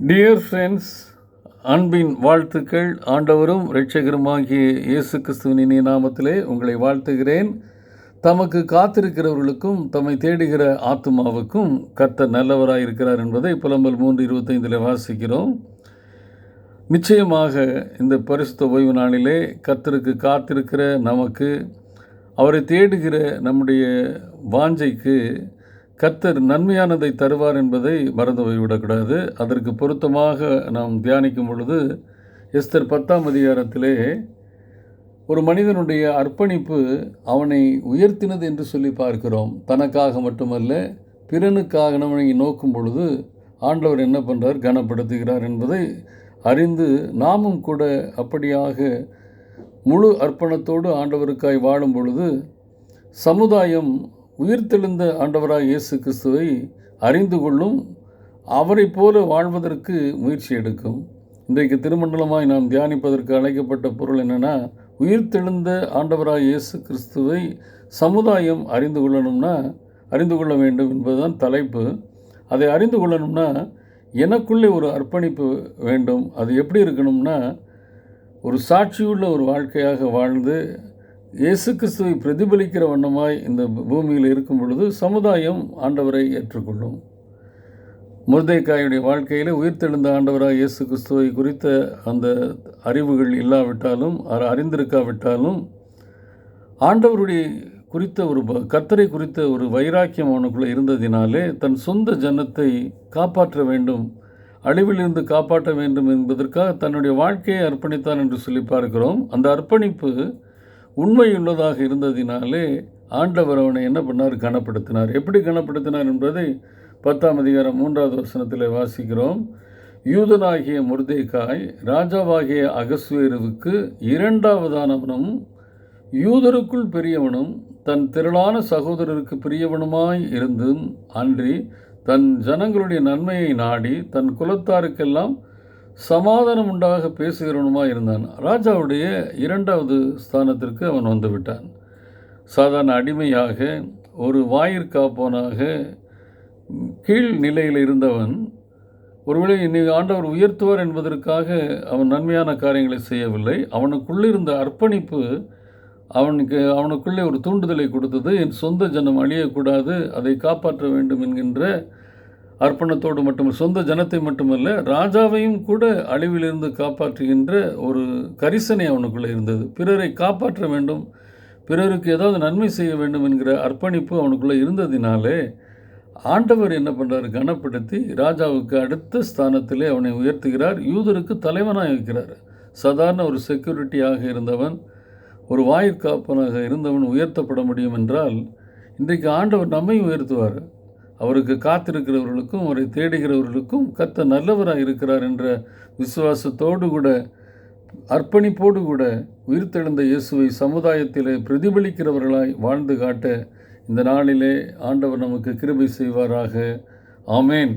Dear friends அன்பின் வாழ்த்துக்கள். ஆண்டவரும் இரட்சகருமாகிய இயேசு கிறிஸ்துவின் நாமத்திலே உங்களை வாழ்த்துகிறேன். தமக்கு காத்திருக்கிறவர்களுக்கும் தம்மை தேடுகிற ஆத்துமாவுக்கும் கர்த்தர் நல்லவராக இருக்கிறார் என்பதை புலம்பல் மூன்று இருபத்தைந்தில் வாசிக்கிறோம். நிச்சயமாக இந்த பரிசுத்த ஓய்வு நாளிலே கர்த்தருக்கு காத்திருக்கிற நமக்கு அவரை தேடுகிற நம்முடைய வாஞ்சைக்கு கர்த்தர் நன்மையானதை தருவார் என்பதை மறந்து போய்விடக்கூடாது அதற்கு பொருத்தமாக நாம் தியானிக்கும் பொழுது எஸ்தர் பத்தாம் அதிகாரத்திலே ஒரு மனிதனுடைய அர்ப்பணிப்பு அவனை உயர்த்தினது என்று சொல்லி பார்க்கிறோம். தனக்காக மட்டுமல்ல பிறனுக்காக நம்மை நோக்கும் பொழுது ஆண்டவர் என்ன பண்ணுறார் கனப்படுத்துகிறார் என்பதை அறிந்து நாமும் கூட அப்படியாக முழு அர்ப்பணத்தோடு ஆண்டவருக்காய் வாழும் பொழுது சமுதாயம் உயிர்த்தெழுந்த ஆண்டவராக இயேசு கிறிஸ்துவை அறிந்து கொள்ளும் அவரைப் போல வாழ்வதற்கு முயற்சி எடுக்கும். இன்றைக்கு திருமண்டலமாய் நாம் தியானிப்பதற்கு அழைக்கப்பட்ட பொருள் என்னென்னா உயிர்த்தெழுந்த ஆண்டவராக இயேசு கிறிஸ்துவை சமுதாயம் அறிந்து கொள்ளணும்னா அறிந்து கொள்ள வேண்டும் என்பதுதான் தலைப்பு. அதை அறிந்து கொள்ளணும்னா எனக்குள்ளே ஒரு அர்ப்பணிப்பு வேண்டும். அது எப்படி இருக்கணும்னா ஒரு சாட்சியுள்ள ஒரு வாழ்க்கையாக வாழ்ந்து இயேசு கிறிஸ்துவை பிரதிபலிக்கிற வண்ணமாய் இந்த பூமியில் இருக்கும் பொழுது சமுதாயம் ஆண்டவரை ஏற்றுக்கொள்ளும். முருதைக்காயுடைய வாழ்க்கையில் உயிர்த்தெழுந்த ஆண்டவராக இயேசு கிறிஸ்துவை குறித்த அந்த அறிவுகள் இல்லாவிட்டாலும் அறிந்திருக்காவிட்டாலும் ஆண்டவருடைய குறித்த ஒரு ப- குறித்த ஒரு வைராக்கியம் அவனுக்குள்ளே இருந்ததினாலே தன் சொந்த ஜனத்தை காப்பாற்ற வேண்டும் அழிவிலிருந்து காப்பாற்ற வேண்டும் என்பதற்காக தன்னுடைய வாழ்க்கையை அர்ப்பணித்தான் என்று சொல்லி பார்க்கிறோம். அந்த அர்ப்பணிப்பு உண்மையுள்ளதாக இருந்ததினாலே ஆண்டவர் அவனை என்ன பண்ணார்? கனப்படுத்தினார். எப்படி கனப்படுத்தினார் என்பதை பத்தாம் அதிகாரம் மூன்றாவது வசனத்தில் வாசிக்கிறோம். யூதனாகிய முர்தேக்காய் ராஜாவாகிய அகஸ்வேருவுக்கு இரண்டாவதானவனும் யூதருக்குள் பெரியவனும் தன் திரளான சகோதரருக்கு பிரியவனுமாய் இருந்தும் அன்றி தன் ஜனங்களுடைய நன்மையை நாடி தன் குலத்தாருக்கெல்லாம் சமாதானம் உண்டாக பேசுகிறவனுமாக இருந்தான். ராஜாவுடைய இரண்டாவது ஸ்தானத்திற்கு அவன் வந்து விட்டான் சாதாரண அடிமையாக ஒரு வாயிற்காப்போனாக கீழ் நிலையில் இருந்தவன் ஒருவேளை இன்னைக்கு ஆண்டவர் உயர்த்துவார் என்பதற்காக அவன் நன்மையான காரியங்களை செய்யவில்லை. அவனுக்குள்ளிருந்த அர்ப்பணிப்பு அவனுக்கு அவனுக்குள்ளே ஒரு தூண்டுதலை கொடுத்தது. என் சொந்த ஜனம் அழியக்கூடாது அதை காப்பாற்ற வேண்டும் என்கின்ற அர்ப்பணத்தோடு மட்டும் சொந்த ஜனத்தை மட்டுமல்ல ராஜாவையும் கூட அழிவிலிருந்து காப்பாற்றுகின்ற ஒரு கரிசனை அவனுக்குள்ளே இருந்தது. பிறரை காப்பாற்ற வேண்டும் பிறருக்கு ஏதாவது நன்மை செய்ய வேண்டும் என்கிற அர்ப்பணிப்பு அவனுக்குள்ளே இருந்ததினாலே ஆண்டவர் என்ன பண்ணுறார் கனப்படுத்தி ராஜாவுக்கு அடுத்த ஸ்தானத்திலே அவனை உயர்த்துகிறார். யூதருக்கு தலைவனாக இருக்கிறார். சாதாரண ஒரு செக்யூரிட்டியாக இருந்தவன் ஒரு வாயிற்காப்பனாக இருந்தவன் உயர்த்தப்பட முடியும் என்றால் இன்றைக்கு ஆண்டவர் நம்மை உயர்த்துவார். அவருக்கு காத்திருக்கிறவர்களுக்கும் அவரை தேடுகிறவர்களுக்கும் கத்த நல்லவராக இருக்கிறார் என்ற விசுவாசத்தோடு கூட அர்ப்பணிப்போடு கூட உயிர்த்தெழுந்த இயேசுவை சமுதாயத்திலே பிரதிபலிக்கிறவர்களாய் வாழ்ந்து காட்ட இந்த நாளிலே ஆண்டவர் நமக்கு கிருபை செய்வாராக. ஆமேன்.